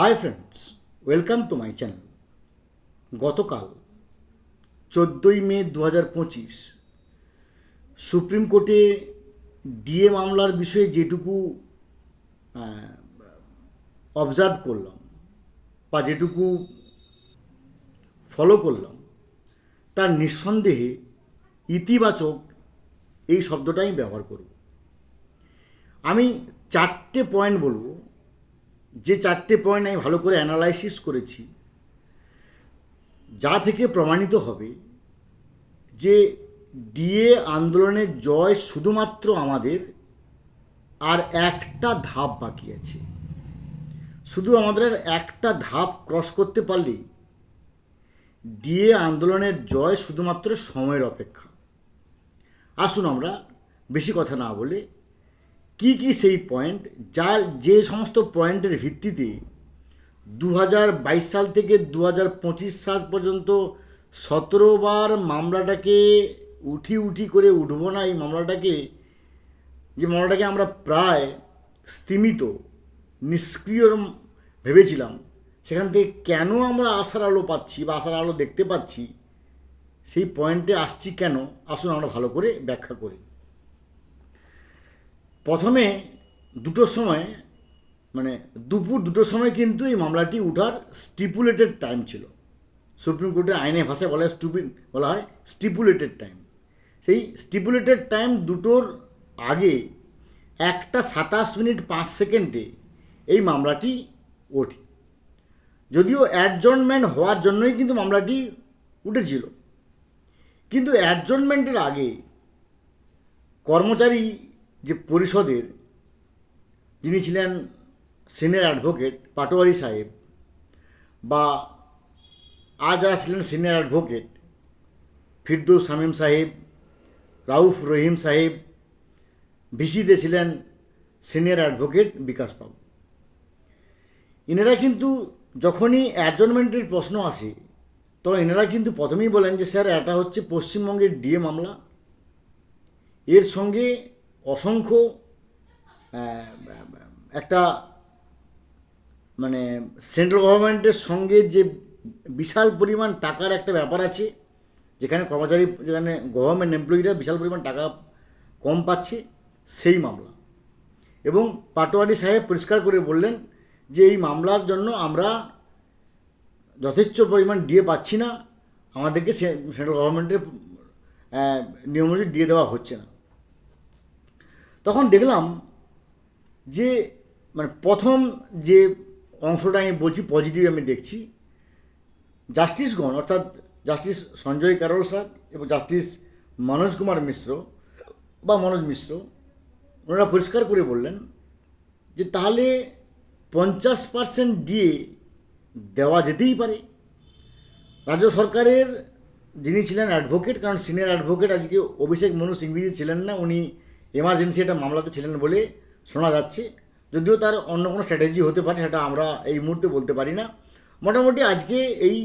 Hi friends welcome to my channel গতকাল চোদ্দোই মে দু হাজার পঁচিশ, সুপ্রিম কোর্টে ডিএ মামলার বিষয়ে যেটুকু অবজার্ভ করলাম বা যেটুকু ফলো করলাম, তার নিঃসন্দেহে ইতিবাচক এই শব্দটাই ব্যবহার করব। আমি চারটে পয়েন্ট বলব। যে চারটে পয়েন্ট আমি ভালো করে অ্যানালাইসিস করেছি, যা থেকে প্রমাণিত হবে যে ডিএ আন্দোলনের জয় শুধুমাত্র আমাদের আর একটা ধাপ বাকি আছে। শুধু আমাদের একটা ধাপ ক্রস করতে পারলেই ডিএ আন্দোলনের জয় শুধুমাত্র সময়ের অপেক্ষা। আসুন আমরা বেশি কথা না বলে কি কি সেই পয়েন্ট যার যে সমস্ত পয়েন্টের ভিত্তিতে দু হাজার বাইশ সাল থেকে দু হাজার পঁচিশ সাল পর্যন্ত সতেরো বার মামলাটাকে উঠি উঠি করে উঠবো না এই মামলাটাকে, যে মামলাটাকে আমরা প্রায় স্তিমিত, নিষ্ক্রিয় ভেবেছিলাম, সেখান থেকে কেন আমরা আশার আলো পাচ্ছি বা আশার আলো দেখতে পাচ্ছি, সেই পয়েন্টে আসছি কেন? আসুন আমরা ভালো করে ব্যাখ্যা করি। প্রথমে দুটোর সময় মানে দুপুর দুটোর সময় কিন্তু এই মামলাটি উঠার স্টিপুলেটেড টাইম ছিল। সুপ্রিম কোর্টের আইনে ভাষায় বলা হয় স্টুপিড বলা হয় স্টিপুলেটেড টাইম সেই স্টিপুলেটেড টাইম দুটোর আগে একটা সাতাশ মিনিট পাঁচ সেকেন্ডে এই মামলাটি ওঠে। যদিও অ্যাডজনমেন্ট হওয়ার জন্যই কিন্তু মামলাটি উঠেছিল। কিন্তু অ্যাডজনমেন্টের আগে কর্মচারী যে পরিষদের যিনি ছিলেন সিনিয়র অ্যাডভোকেট পাটোয়ারি সাহেব বা আজ যারা ছিলেন সিনিয়র অ্যাডভোকেট, ফিরদৌস শামীম সাহেব, রাউফ রহিম সাহেব, ভিসিতে ছিলেন সিনিয়র অ্যাডভোকেট বিকাশ বাবু। ইনারা কিন্তু যখনই অ্যাডজনমেন্টের প্রশ্ন আসে তো এনারা কিন্তু প্রথমেই বলেন যে, স্যার, এটা হচ্ছে পশ্চিমবঙ্গের ডিএ মামলা। এর সঙ্গে অসংখ্য একটা মানে সেন্ট্রাল গভর্নমেন্টের সঙ্গে যে বিশাল পরিমাণ টাকার একটা ব্যাপার আছে, যেখানে কর্মচারী, যেখানে গভর্নমেন্ট এমপ্লয়িরা বিশাল পরিমাণ টাকা কম পাচ্ছে, সেই মামলা। এবং পাটোয়ারি সাহেব পরিষ্কার করে বললেন যে এই মামলার জন্য আমরা যথেচ্ছ পরিমাণ ডিএ পাচ্ছি না, আমাদেরকে সেন্ট্রাল গভর্নমেন্টের নিয়ম অনুযায়ী দিয়ে দেওয়া হচ্ছে না। তখন দেখলাম যে মানে প্রথম যে অংশটা আমি বলছি পজিটিভ আমি দেখছি, জাস্টিসগণ, অর্থাৎ জাস্টিস সঞ্জয় ক্যারল স্যার এবং জাস্টিস মনোজ কুমার মিশ্র বা মনোজ মিশ্র, ওনারা পরিষ্কার করে বললেন যে, তাহলে পঞ্চাশ পার্সেন্ট দিয়ে দেওয়া যেতেই পারে। রাজ্য সরকারের যিনি ছিলেন অ্যাডভোকেট কারণ সিনিয়র অ্যাডভোকেট আজকে অভিষেক মনু সিংভিজি ছিলেন না, উনি এমার্জেন্সি একটা মামলাতে ছিলেন বলে শোনা যাচ্ছে। যদিও তার অন্য কোনো স্ট্র্যাটেজি হতে পারে সেটা আমরা এই মুহূর্তে বলতে পারি না। মোটামুটি আজকে এই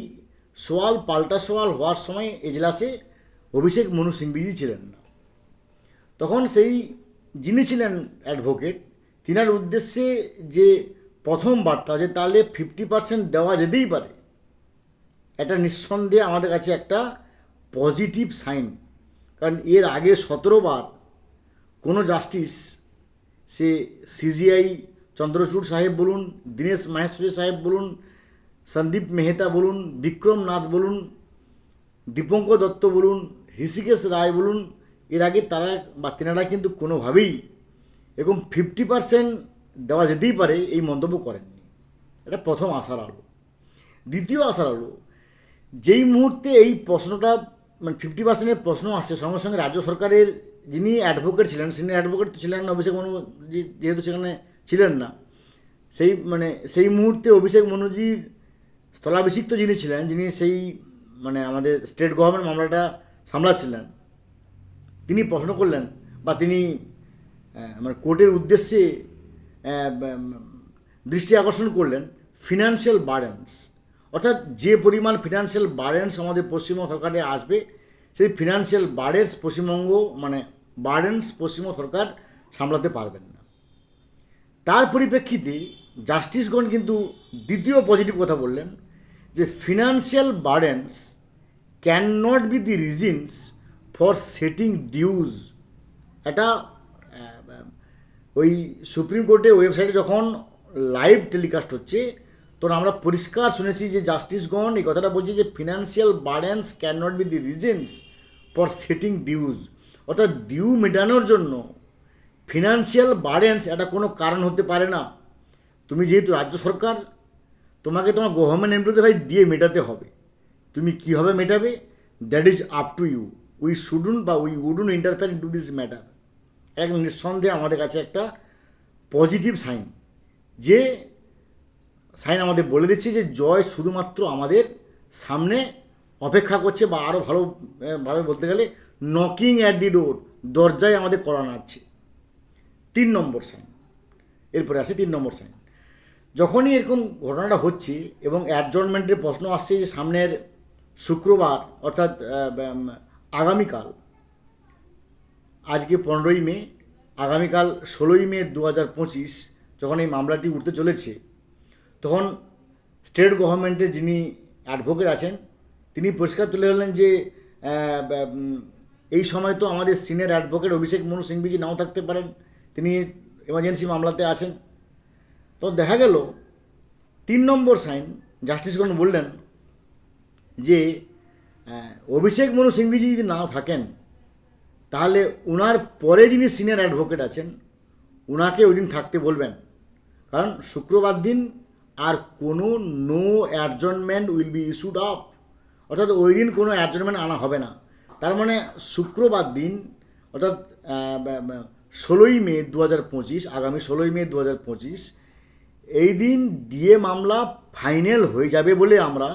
সোয়াল পাল্টা সোয়াল হওয়ার সময় এজলাসে অভিষেক মনু সিংবিজি ছিলেন। না তখন সেই যিনি ছিলেন অ্যাডভোকেট তিনার উদ্দেশ্যে যে প্রথম বার্তা যে তাহলে ফিফটি পার্সেন্ট দেওয়া যেতেই পারে, এটা নিঃসন্দেহে আমাদের কাছে একটা পজিটিভ সাইন কারণ এর আগে সতেরো বার কোনো জাস্টিস সে সিজিআই চন্দ্রচূড় সাহেব বলুন, দীনেশ মাহেশ্বরী সাহেব বলুন, সন্দীপ মেহতা বলুন, বিক্রম নাথ বলুন দীপঙ্ক দত্ত বলুন, হৃষিকেশ রায় বলুন, এর আগে তারা বা তেনারা কিন্তু কোনোভাবেই এরকম ফিফটি পার্সেন্ট দেওয়া যেতেই পারে এই মন্তব্য করেননি। এটা প্রথম আশার আলো। দ্বিতীয় আশার আলো, যেই মুহূর্তে এই প্রশ্নটা মানে ফিফটি পার্সেন্টের প্রশ্ন আসছে, সঙ্গে সঙ্গে রাজ্য সরকারের যিনি অ্যাডভোকেট ছিলেন সিনিয়র অ্যাডভোকেট তো ছিলেন না, অভিষেক মনু যেহেতু সেখানে ছিলেন না, সেই মানে সেই মুহূর্তে অভিষেক মনুজির স্থলাভিষিক্ত যিনি ছিলেন, যিনি সেই মানে আমাদের স্টেট গভর্নমেন্ট মামলাটা সামলাচ্ছিলেন, তিনি প্রশ্ন করলেন বা তিনি মানে কোর্টের উদ্দেশ্যে দৃষ্টি আকর্ষণ করলেন ফিনান্সিয়াল বার্ডেন্স অর্থাৎ যে পরিমাণ ফিনান্সিয়াল বার্ডেন্স আমাদের পশ্চিমবঙ্গ সরকারে আসবে, সেই ফিনান্সিয়াল বার্ডেন্স পশ্চিমবঙ্গ মানে বার্ডেন্স পশ্চিমবঙ্গ সরকার সামলাতে পারবেন না। তার পরিপ্রেক্ষিতে জাস্টিসগণ কিন্তু দ্বিতীয় পজিটিভ কথা বললেন যে financial burdens can not be the reasons for setting dues এটা ওই সুপ্রিম কোর্টে ওয়েবসাইটে যখন লাইভ টেলিকাস্ট হচ্ছে, তখন আমরা পরিষ্কার শুনেছি যে জাস্টিসগণ এই কথাটা বলছে যে financial burdens can not be the reasons for setting dues অর্থাৎ ডিউ মেটানোর জন্য ফিনান্সিয়াল বার্ডেন্স এটা কোনো কারণ হতে পারে না। তুমি যেহেতু রাজ্য সরকার, তোমাকে তোমার গভর্নমেন্ট এমপ্লয়িতে ভাই ডিএ মেটাতে হবে। তুমি কীভাবে মেটাবে? That is up to you we shouldn't বা we wouldn't interfere into this matter এক নিঃসন্দেহে আমাদের কাছে একটা পজিটিভ সাইন যে সাইন আমাদের বলে দিচ্ছে যে জয় শুধুমাত্র আমাদের সামনে অপেক্ষা করছে বা আরও ভালোভাবে বলতে গেলে নকিং অ্যাট দি ডোর দরজায় আমাদের করা নাড়ছে। তিন নম্বর সাইন এরপরে আসে তিন নম্বর সাইন যখনই এরকম ঘটনাটা হচ্ছে এবং অ্যাডজর্নমেন্টের প্রশ্ন আসছে যে সামনের শুক্রবার, অর্থাৎ আগামীকাল, আজকে পনেরোই মে, আগামীকাল ষোলোই মে দু হাজার পঁচিশ যখন এই মামলাটি উঠতে চলেছে, তখন স্টেট গভর্নমেন্টের যিনি অ্যাডভোকেট আছেন, তিনি পরিষ্কার তুলে ধরলেন যে এই সময় তো আমাদের সিনিয়র অ্যাডভোকেট অভিষেক মনু সিংভিজি নাও থাকতে পারেন। তিনি এমার্জেন্সি মামলাতে আছেন। তো দেখা গেল, তিন নম্বর সাইন জাস্টিসগণ বললেন যে অভিষেক মনু সিংভিজি যদি নাও থাকেন, তাহলে ওনার পরে যিনি সিনিয়র অ্যাডভোকেট আছেন ওনাকে ওই দিন থাকতে বলবেন। কারণ শুক্রবার দিন আর কোনো no adjournment will be issued up অর্থাৎ ওই দিন কোনো অ্যাডজনমেন্ট আনা হবে না। তার মানে শুক্রবার দিন, অর্থাৎ ষোলোই মে দু হাজার পঁচিশ, আগামী ষোলোই মে দু হাজার পঁচিশ, এই দিন ডিএ মামলা ফাইনাল হয়ে যাবে বলে আমরা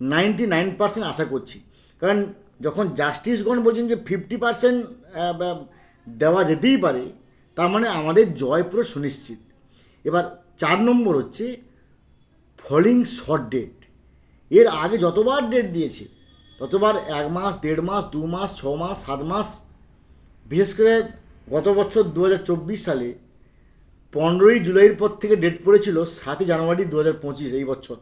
নাইনটি নাইন পার্সেন্ট আশা করছি। কারণ যখন জাস্টিসগণ বলছেন যে ফিফটি পার্সেন্ট দেওয়া যেতেই পারে, তার মানে আমাদের জয় পুরো সুনিশ্চিত। এবার চার নম্বর হচ্ছে, ফলিং শর্ট ডেট। এর আগে যতবার ডেট দিয়েছে ততবার এক মাস, দেড় মাস, দু মাস, ছ মাস, সাত মাস, বিশেষ করে গত বছর দু হাজার চব্বিশ সালে পনেরোই জুলাইয়ের পর থেকে ডেট পড়েছিল সাতই জানুয়ারি দু হাজার পঁচিশ এই বছর।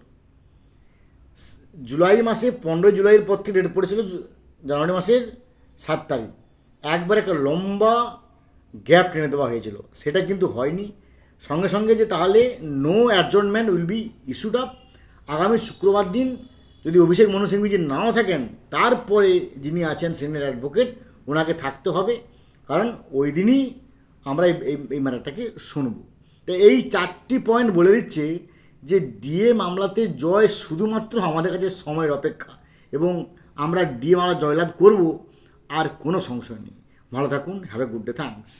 জুলাই মাসে পনেরোই জুলাইয়ের পর থেকে ডেট পড়েছিল জানুয়ারি মাসের সাত তারিখ। একবার একটা লম্বা গ্যাপ টেনে দেওয়া হয়েছিল, সেটা কিন্তু হয়নি। সঙ্গে সঙ্গে যে তাহলে no adjournment will be issued up আগামী শুক্রবার দিন যদি অভিষেক মনু সিংভিজি নাও থাকেন, তারপরে যিনি আছেন সিনিয়র অ্যাডভোকেট ওনাকে থাকতে হবে। কারণ ওই দিনই আমরা এই ম্যাটারটাকে শুনব। তো এই চারটি পয়েন্ট বলে দিচ্ছে যে ডিএ মামলাতে জয় শুধুমাত্র আমাদের কাছে সময়ের অপেক্ষা এবং আমরা ডিএ মামলা জয়লাভ করব, আর কোনো সংশয় নেই। ভালো থাকুন have a good day thanks